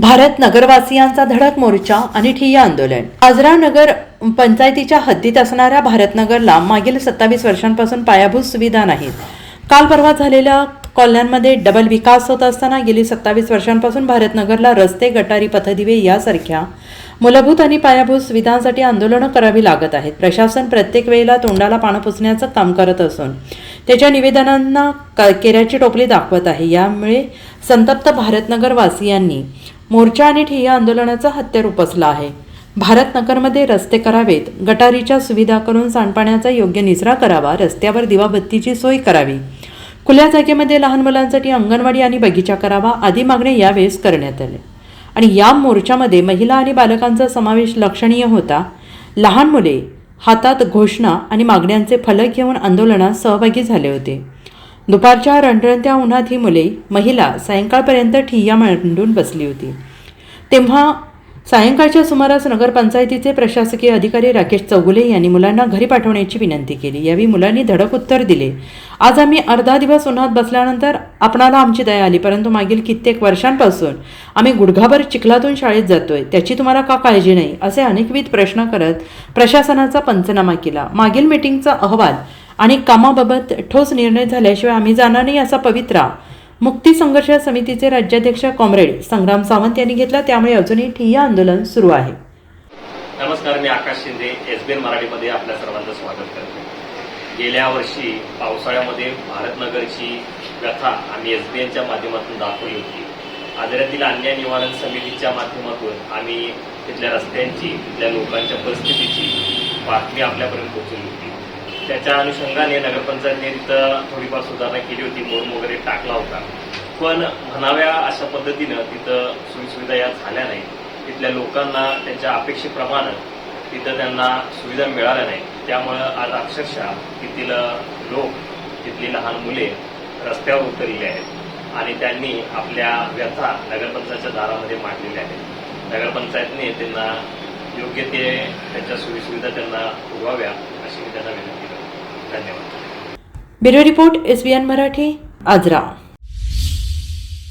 भारत नगरवासियांचा धडक मोर्चा आणि ठिय्या आंदोलन. आजरा नगर पंचायतीच्या हद्दीत असणाऱ्या भारतनगरला मागील सत्तावीस वर्षांपासून पायाभूत सुविधा नाहीत. काल परवा झालेल्या कॉलन्यांमध्ये डबल विकास होत असताना गेली सत्तावीस वर्षांपासून भारतनगरला रस्ते गटारी पथदिवे यासारख्या मूलभूत आणि पायाभूत सुविधांसाठी आंदोलनं करावी लागत आहेत. प्रशासन प्रत्येक वेळेला तोंडाला पानं पुसण्याचं काम करत असून त्याच्या निवेदनांना क- केऱ्याची टोपली दाखवत आहे. यामुळे संतप्त भारतनगरवासियांनी मोर्चा आणि ठिय्या आंदोलनाचं हत्यार उपसलं आहे. भारतनगरमध्ये रस्ते करावेत गटारीच्या सुविधा करून सांडपाण्याचा योग्य निचरा करावा रस्त्यावर दिवाबत्तीची सोय करावी. खुल्या जागेमध्ये लहान मुलांसाठी अंगणवाडी आणि बगीचा करावा आदी मागण्या यावेळेस करण्यात आल्या. आणि या मोर्चामध्ये महिला आणि बालकांचा समावेश लक्षणीय होता. लहान मुले हातात घोषणा आणि मागण्यांचे फलक घेऊन आंदोलनात सहभागी झाले होते. दुपारच्या रणरणत्या उन्हात ही मुले महिला सायंकाळपर्यंत ठिय्या मांडून बसली होती. तेव्हा सायंकाळच्या सुमारास नगरपंचायतीचे प्रशासकीय अधिकारी राकेश चौगुले यांनी मुलांना घरी पाठवण्याची विनंती केली. यावेळी मुलांनी धडक उत्तर दिले. आज आम्ही अर्धा दिवस उन्हात बसल्यानंतर आपणाला आमची दया आली परंतु मागील कित्येक वर्षांपासून आम्ही गुडघाभर चिखलातून शाळेत जातोय. त्याची तुम्हाला का काळजी नाही? असे अनेकविध प्रश्न करत प्रशासनाचा पंचनामा केला. मागील मीटिंगचा अहवाल आणि कामाबाबत ठोस निर्णय झाल्याशिवाय आम्ही जाणार नाही असा पवित्रा मुक्ती संघर्ष समितीचे राज्याध्यक्ष कॉम्रेड संग्राम सावंत यांनी घेतला. त्यामुळे अजूनही ठिय्या आंदोलन सुरू आहे. नमस्कार मी Akash Shinde S B N मराठीमध्ये आपल्या सर्वांचं स्वागत करतो गेल्या वर्षी पावसाळ्यामध्ये भारतनगरची व्यथा आम्ही एस बी एनच्या माध्यमातून दाखवली होती. आदरातील अन्याय निवारण समितीच्या माध्यमातून आम्ही तिथल्या रस्त्यांची तिथल्या लोकांच्या परिस्थितीची बातमी आपल्यापर्यंत पोहोचवली होती. त्याच्या अनुषंगाने नगरपंचायतने तिथं थोडीफार सुधारणा केली होती बोर्ड वगैरे टाकला होता. पण म्हणाव्या अशा पद्धतीनं तिथं सोयीसुविधा या झाल्या नाही तिथल्या लोकांना त्यांच्या अपेक्षेप्रमाणे तिथं त्यांना सुविधा मिळाल्या नाही त्यामुळं आज अक्षरशः तिथील लोक तिथली लहान मुले रस्त्यावर उतरलेली आहेत आणि त्यांनी आपल्या व्यथा नगरपंचायतच्या दारामध्ये मांडलेल्या आहेत. नगरपंचायतने त्यांना योग्य ते त्यांच्या सोयीसुविधा त्यांना पुरवाव्या अशी मी त्यांना विनंती करतो. धन्यवाद. Bureau report S B N Marathi Ajara.